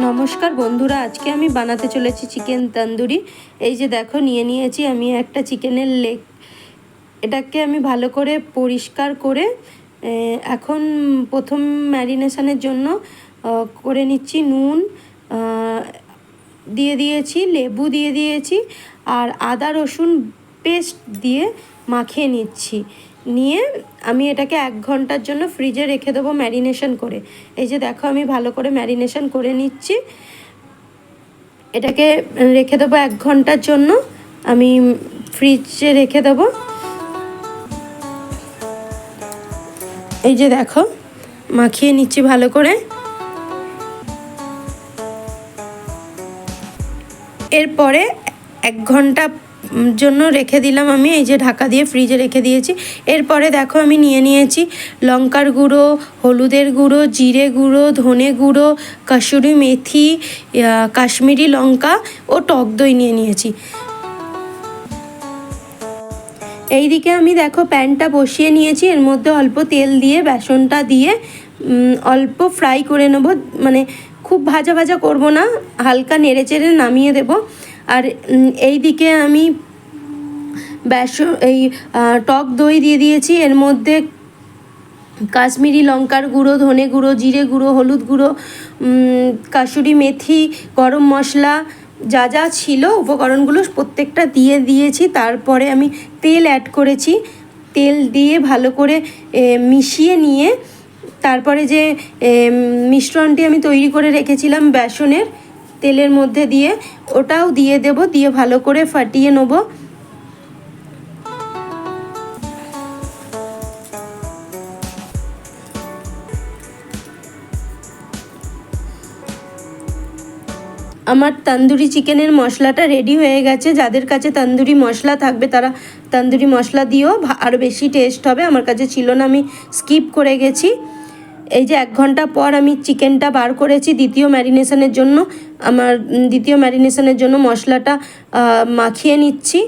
নমস্কার বন্ধুরা, আজকে আমি বানাতে চলেছি চিকেন তন্দুরি। এই যে দেখো, নিয়ে নিয়েছি আমি একটা চিকেনের লেগ এটাকে আমি ভালো করে পরিষ্কার করে এখন প্রথম ম্যারিনেশনের জন্য করে নিচ্ছি নুন দিয়ে দিয়েছি, লেবু দিয়ে দিয়েছি, আর আদা রসুন পেস্ট দিয়ে মাখিয়ে নিচ্ছি। নিয়ে আমি এটাকে এক ঘণ্টার জন্য ফ্রিজে রেখে দেবো ম্যারিনেশন করে। এই যে দেখো আমি ভালো করে ম্যারিনেশন করে নিচ্ছি। এটাকে রেখে দেবো এক ঘণ্টার জন্য। আমি ফ্রিজে রেখে দেবো। এই যে দেখো, মাখিয়ে নিচ্ছি ভালো করে। এরপরে এক ঘণ্টা জন্য রেখে দিলাম আমি, এই যে ঢাকা দিয়ে ফ্রিজে রেখে দিয়েছি। এরপরে দেখো আমি নিয়ে নিয়েছি লঙ্কার গুঁড়ো, হলুদের গুঁড়ো, জিরে গুঁড়ো, ধনে গুঁড়ো কাসুরি মেথি কাশ্মীরি লঙ্কা ও টক দই নিয়ে নিয়েছি। এইদিকে আমি দেখো প্যানটা বসিয়ে নিয়েছি, এর মধ্যে অল্প তেল দিয়ে, বেসনটা দিয়ে অল্প ফ্রাই করে নেব। মানে খুব ভাজা ভাজা করব না, হালকা নেড়ে চেড়ে নামিয়ে দেব। আর উম, এইদিকে আমি বেসন এই টক দই দিয়ে দিয়েছি। এর মধ্যে কাশ্মীরি লঙ্কার গুঁড়ো ধনে গুঁড়ো জিরে গুঁড়ো হলুদ গুঁড়ো কাসুরি মেথি গরম মশলা যা যা ছিল উপকরণগুলো প্রত্যেকটা দিয়ে দিয়েছি। তারপরে আমি তেল অ্যাড করেছি। তেল দিয়ে ভালো করে মিশিয়ে নিয়ে তারপরে যে মিশ্রণটি আমি তৈরি করে রেখেছিলাম বেসনের তেলের মধ্যে দিয়ে ওটাও দিয়ে দেব, দিয়ে ভালো করে ফাটিয়ে নেব। আমার তন্দুরি চিকেনের মশলাটা রেডি হয়ে গেছে। যাদের কাছে তান্দুরি মশলা থাকবে, তারা তন্দুরি মশলা দিয়েও আরও বেশি টেস্ট হবে। আমার কাছে ছিল না, আমি স্কিপ করে গেছি। এই যে এক ঘণ্টা পর আমি চিকেনটা বার করেছি দ্বিতীয় ম্যারিনেশনের জন্য। আমার দ্বিতীয় ম্যারিনেশনের জন্য মশলাটা মাখিয়ে নিচ্ছি।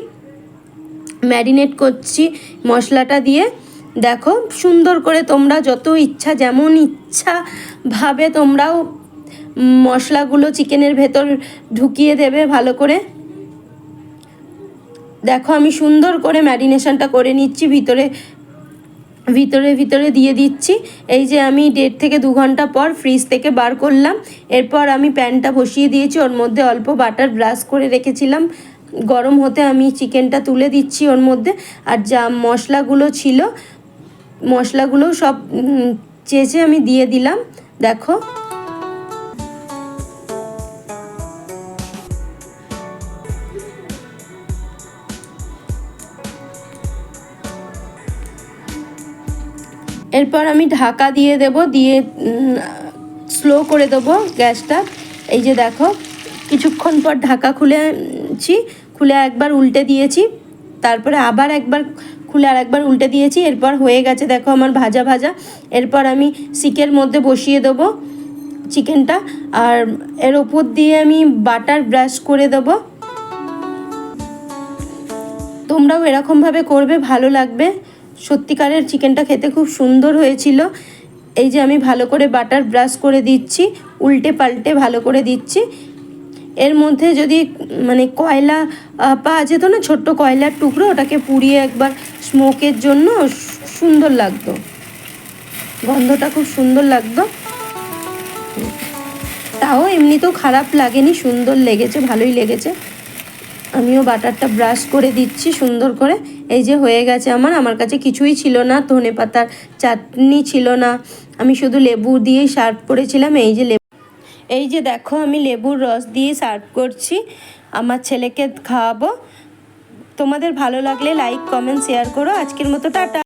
ম্যারিনেট করছি মশলাটা দিয়ে। দেখো, সুন্দর করে তোমরা যত ইচ্ছা, যেমন ইচ্ছা ভাবে তোমরাও মশলাগুলো চিকেনের ভেতর ঢুকিয়ে দেবে ভালো করে। দেখো, আমি সুন্দর করে ম্যারিনেশনটা করে নিচ্ছি, ভিতরে ভিতরে ভিতরে দিয়ে দিচ্ছি। এই যে আমি দেড় থেকে দু ঘণ্টা পর ফ্রিজ থেকে বার করলাম। এরপর আমি প্যানটা বসিয়ে দিয়েছি, ওর মধ্যে অল্প বাটার ব্রাশ করে রেখেছিলাম। গরম হতে আমি চিকেনটা তুলে দিচ্ছি ওর মধ্যে। আর যা মশলাগুলো ছিল মশলাগুলো সব চেঁচে আমি দিয়ে দিলাম। দেখো। এরপর আমি ঢাকা দিয়ে দেব, দিয়ে স্লো করে দেবো গ্যাসটা। এই যে দেখো, কিছুক্ষণ পর ঢাকা খুলেছি খুলে একবার উল্টে দিয়েছি, তারপরে আবার একবার খুলে আর একবার উল্টে দিয়েছি, এরপর হয়ে গেছে দেখো আমার ভাজা ভাজা। এরপর আমি সিকের মধ্যে বসিয়ে দেবো চিকেনটা, আর এর ওপর দিয়ে আমি বাটার ব্রাশ করে দেবো। তোমরাও এরকমভাবে করবে, ভালো লাগবে। সত্যিকারের চিকেনটা খেতে খুব সুন্দর হয়েছিল। এই যে আমি ভালো করে বাটার ব্রাশ করে দিচ্ছি, উল্টে পাল্টে ভালো করে দিচ্ছি। এর মধ্যে যদি মানে কয়লা পাওয়া যেত না, ছোট্ট কয়লার টুকরো, ওটাকে পুড়িয়ে একবার স্মোকের জন্য সুন্দর লাগতো। গন্ধটা খুব সুন্দর লাগতো। তাও এমনিতেও খারাপ লাগেনি, সুন্দর লেগেছে, ভালোই লেগেছে। আমিও বাটারটা ব্রাশ করে দিচ্ছি সুন্দর করে। এই যে হয়ে গেছে আমার আমার কাছে কিছুই ছিল না, ধনে পাতার চাটনি ছিল না। আমি শুধু লেবু দিয়ে সার্ভ করেছিলাম, এই যে লেবু। এই যে দেখো, আমি লেবুর রস দিয়ে সার্ভ করছি, আমার ছেলেকে খাওয়াবো। তোমাদের ভালো লাগলে লাইক কমেন্ট শেয়ার করো। আজকের মতো টাটা।